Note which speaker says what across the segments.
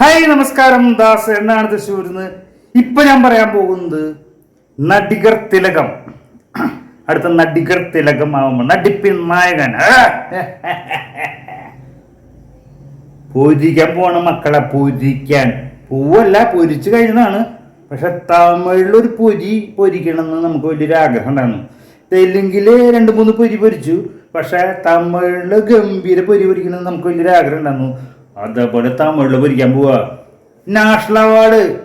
Speaker 1: Hi നമസ്കാരം. ദാസ് എന്നാണ് തൃശ്ശൂരിന്ന്. ഇപ്പൊ ഞാൻ പറയാൻ പോകുന്നത് നടികർ തിലകം. അടുത്ത നടികർ തിലകം ആവുമ്പോ നടിപ്പിൻ നായകൻ. പൂജിക്കാൻ പോണ മക്കളെ പൂജിക്കാൻ. പൂവല്ല പൂരിച്ചു കഴിഞ്ഞതാണ്. പക്ഷെ തമിഴിലൊരു പൊരി പൊരിക്കണമെന്ന് നമുക്ക് വലിയൊരു ആഗ്രഹം ഉണ്ടായിരുന്നു തെലുങ്കിൽ രണ്ട് മൂന്ന് പൊരി പൊരിച്ചു. പക്ഷെ തമിഴിൽ ഗംഭീര പൊരി പൊരിക്കണമെന്ന് നമുക്ക് വലിയൊരു ആഗ്രഹം ഉണ്ടായിരുന്നു അതേപോലെ തമിഴിൽ പിരിക്കാൻ പോവാ. National award.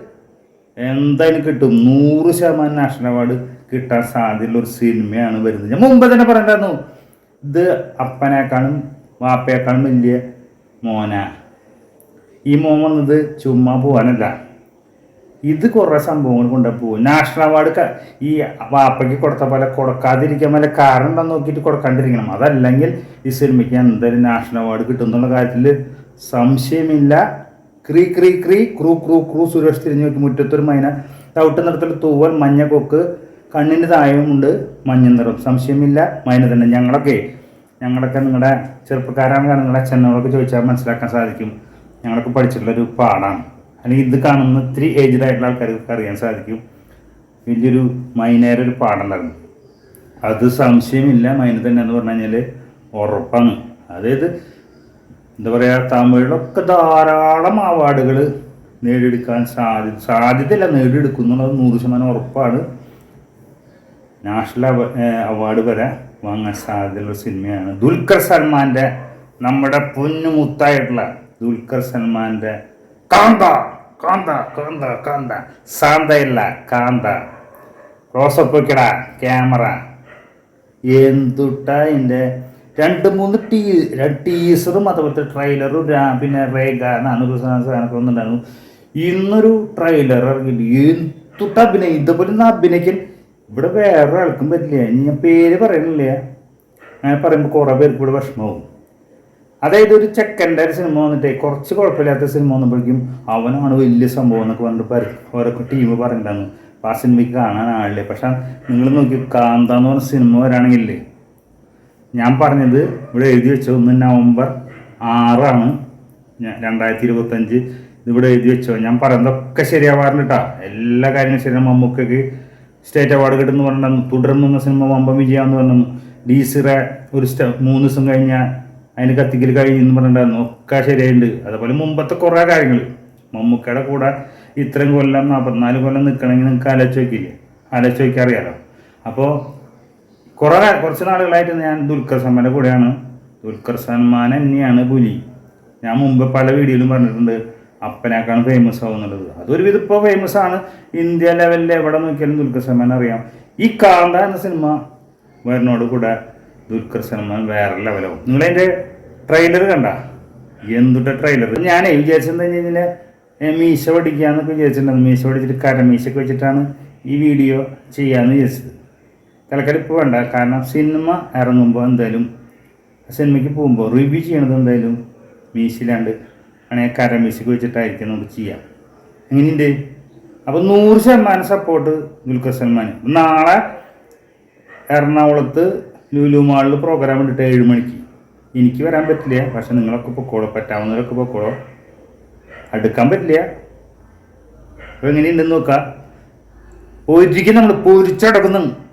Speaker 1: എന്തായാലും കിട്ടും. നൂറ് ശതമാനം നാഷണൽ അവാർഡ് കിട്ടാൻ സാധ്യതയുള്ള ഒരു സിനിമയാണ് വരുന്നത്. ഞാൻ മുമ്പ് തന്നെ പറഞ്ഞിട്ടുണ്ടായിരുന്നു. ഇത് അപ്പനേക്കാളും വാപ്പയേക്കാളും വലിയ മോന. ഈ മോൻ വന്നത് ചുമ്മാ പോകാനല്ല ഇത് കുറേ സംഭവങ്ങൾ കൊണ്ടു പോകും നാഷണൽ അവാർഡ് ഈ വാപ്പയ്ക്ക് കൊടുത്ത പോലെ കൊടുക്കാതിരിക്കാൻ വല്ല കാരണം ഉണ്ടെന്ന് നോക്കിയിട്ട് കൊടുക്കാണ്ടിരിക്കണം. അതല്ലെങ്കിൽ ഈ സിനിമയ്ക്ക് എന്തായാലും നാഷണൽ അവാർഡ് കിട്ടും എന്നുള്ള കാര്യത്തിൽ സംശയമില്ല. ക്രീ ക്രീ ക്രീ ക്രൂ ക്രൂ ക്രൂ സുരേഷ് തിരിഞ്ഞു നോക്കി മുറ്റത്തൊരു മൈന തവിട്ട് നിറത്തിൽ തൂവൽ മഞ്ഞ കൊക്ക് കണ്ണിന് താഴെയുമുണ്ട് മഞ്ഞ നിറം. സംശയമില്ല. മൈന തന്നെ. ഞങ്ങളൊക്കെ ഞങ്ങളൊക്കെ നിങ്ങളുടെ ചെറുപ്പക്കാരാണ്. നിങ്ങളുടെ അച്ഛനോടൊക്കെ ചോദിച്ചാൽ മനസ്സിലാക്കാൻ സാധിക്കും. ഞങ്ങളൊക്കെ പഠിച്ചിട്ടുള്ളൊരു പാടാണ്. അല്ലെങ്കിൽ ഇത് കാണുന്ന ഇത്തിരി ഏജ്ഡ് ആയിട്ടുള്ള ആൾക്കാർക്ക് അറിയാൻ സാധിക്കും. വലിയൊരു മൈനേരെ ഒരു പാടുണ്ടായിരുന്നു. അത് സംശയമില്ല. മൈന തന്നെ എന്ന് പറഞ്ഞു കഴിഞ്ഞാൽ ഉറപ്പാണ്. അതായത് എന്താ പറയുക തമിഴിലൊക്കെ ധാരാളം അവാർഡുകൾ നേടിയെടുക്കാൻ സാധ്യ സാധ്യതയില്ല. നേടിയെടുക്കും നൂറ് ശതമാനം ഉറപ്പാണ്. നാഷണൽ അവ- അവാർഡ് വരെ വാങ്ങാൻ സാധ്യതയുള്ള സിനിമയാണ് ദുൽഖർ സൽമാന്റെ നമ്മുടെ പൊന്നുമുത്തായിട്ടുള്ള ദുൽഖർ സൽമാന്റെ കാന്ത കാന്ത കാന്ത. സാന്തയില്ല കാന്ത. ക്ലോസപ്പ് വെക്കടാ ക്യാമറ എന്തുട്ട എന്റെ രണ്ട് മൂന്ന് ടീ രണ്ട് ടീസറും അതുപോലത്തെ ട്രെയിലറും പിന്നെ റേഖ ഒന്നുണ്ടായിരുന്നു ഇന്നൊരു ട്രെയിലർ ഇറങ്ങിയിട്ട് എന്തുട്ട അഭിനയം? ഇതുപോലെ ഒന്ന് അഭിനയിക്കൽ ഇവിടെ വേറെ ആൾക്കും പറ്റില്ല ഞാൻ പേര് പറയണില്ല. അങ്ങനെ പറയുമ്പോൾ കുറേ പേർക്ക് ഇവിടെ വിഷമവും അതായത് ഒരു ചെക്കന്റെ ഒരു സിനിമ വന്നിട്ട് കുറച്ച് കുഴപ്പമില്ലാത്ത സിനിമ വന്നപ്പോഴേക്കും അവനാണ് വലിയ സംഭവം എന്നൊക്കെ പറഞ്ഞിട്ട് ഓരോ ടീം പറഞ്ഞിട്ടുണ്ടായിരുന്നു. ആ സിനിമയ്ക്ക് കാണാൻ പക്ഷെ നിങ്ങൾ നോക്കി കാന്ത എന്ന് പറഞ്ഞ സിനിമ വരാണെങ്കിലേ ഞാൻ പറഞ്ഞത് ഇവിടെ എഴുതി വെച്ചോ ഒന്ന് നവംബർ ആറാണ്. രണ്ടായിരത്തി ഇരുപത്തഞ്ച് ഇതിവിടെ എഴുതി വെച്ചോ. ഞാൻ പറയുന്നതൊക്കെ ശരിയാവാറുണ്ട് കേട്ടോ എല്ലാ കാര്യങ്ങളും ശരിയാണ് മമ്മൂക്കയ്ക്ക് സ്റ്റേറ്റ് അവാർഡ് കിട്ടുമെന്ന് പറഞ്ഞിട്ടുണ്ടായിരുന്നു. തുടർന്നുള്ള സിനിമ വമ്പം വിജയാന്ന് പറഞ്ഞു ഡി സിറെ ഒരു സ്റ്റ മൂന്ന് ദിവസം കഴിഞ്ഞാൽ അതിന് കത്തിക്കൽ കഴിയുമെന്ന് പറഞ്ഞിട്ടുണ്ടായിരുന്നു. ഒക്കെ ശരിയായിട്ടുണ്ട് അതേപോലെ മുമ്പത്തെ കുറേ കാര്യങ്ങൾ മമ്മൂക്കയുടെ കൂടെ ഇത്രയും കൊല്ലം നാൽപ്പത്തിനാല് കൊല്ലം നിൽക്കണമെങ്കിൽ നിങ്ങൾക്ക് ആലോചിച്ച് നോക്കിയാൽ അറിയാലോ. അപ്പോൾ കുറേ കുറച്ച് നാളുകളായിട്ട് ഞാൻ ദുൽഖർ സൽമാന്റെ കൂടെയാണ്. ദുൽഖർ സൽമാൻ തന്നെയാണ് പുലി. ഞാൻ മുമ്പ് പല വീഡിയോയിലും പറഞ്ഞിട്ടുണ്ട് അപ്പനേക്കാണ് ഫേമസ് ആവുന്നുള്ളത്. അതൊരു വിധം ഇപ്പോൾ ഫേമസ് ആണ്. ഇന്ത്യ ലെവലിൽ എവിടെ നോക്കിയാലും ദുൽഖർ സൽമാൻ അറിയാം. ഈ കാന്ത എന്ന സിനിമ വരുന്നോട് കൂടെ ദുൽഖർ സൽമാൻ വേറെ ലെവലാവും നിങ്ങളതിന്റെ ട്രെയിലർ കണ്ട? എന്തുട്ട ട്രെയിലർ ഞാനേ വിചാരിച്ചെന്ന് കഴിഞ്ഞ് കഴിഞ്ഞാൽ മീശ പഠിക്കാന്നൊക്കെ വിചാരിച്ചിട്ടുണ്ടായിരുന്നു. മീശ പഠിച്ചിട്ട് കരമീശൊക്കെ വെച്ചിട്ടാണ് ഈ വീഡിയോ ചെയ്യാമെന്ന് വിചാരിച്ചത്. തലക്കാലം ഇപ്പോൾ വേണ്ട. കാരണം സിനിമ ഇറങ്ങുമ്പോൾ എന്തായാലും സിനിമയ്ക്ക് പോകുമ്പോൾ റിവ്യൂ ചെയ്യണത് എന്തായാലും മീശിലാണ്ട് ആണെങ്കിൽ കരമീശയ്ക്ക് വെച്ചിട്ടായിരിക്കും നമുക്ക് ചെയ്യാം. എങ്ങനെയുണ്ട്? അപ്പോൾ നൂറ് ശതമാനം സപ്പോർട്ട് ദുൽഖർ സൽമാൻ നാളെ എറണാകുളത്ത് ലുലു മാളിൽ പ്രോഗ്രാം ഇട്ടിട്ട് ഏഴ് മണിക്ക്. എനിക്ക് വരാൻ പറ്റില്ല. പക്ഷെ നിങ്ങളൊക്കെ പൊക്കോളൂ. പറ്റാവുന്നവരൊക്കെ പൊക്കോളൂ. അടുക്കാൻ പറ്റില്ല. അപ്പോൾ എങ്ങനെയുണ്ടെന്ന് നോക്കാം. ഒരിക്കലും നമ്മൾ പൊരിച്ചടക്കുന്നു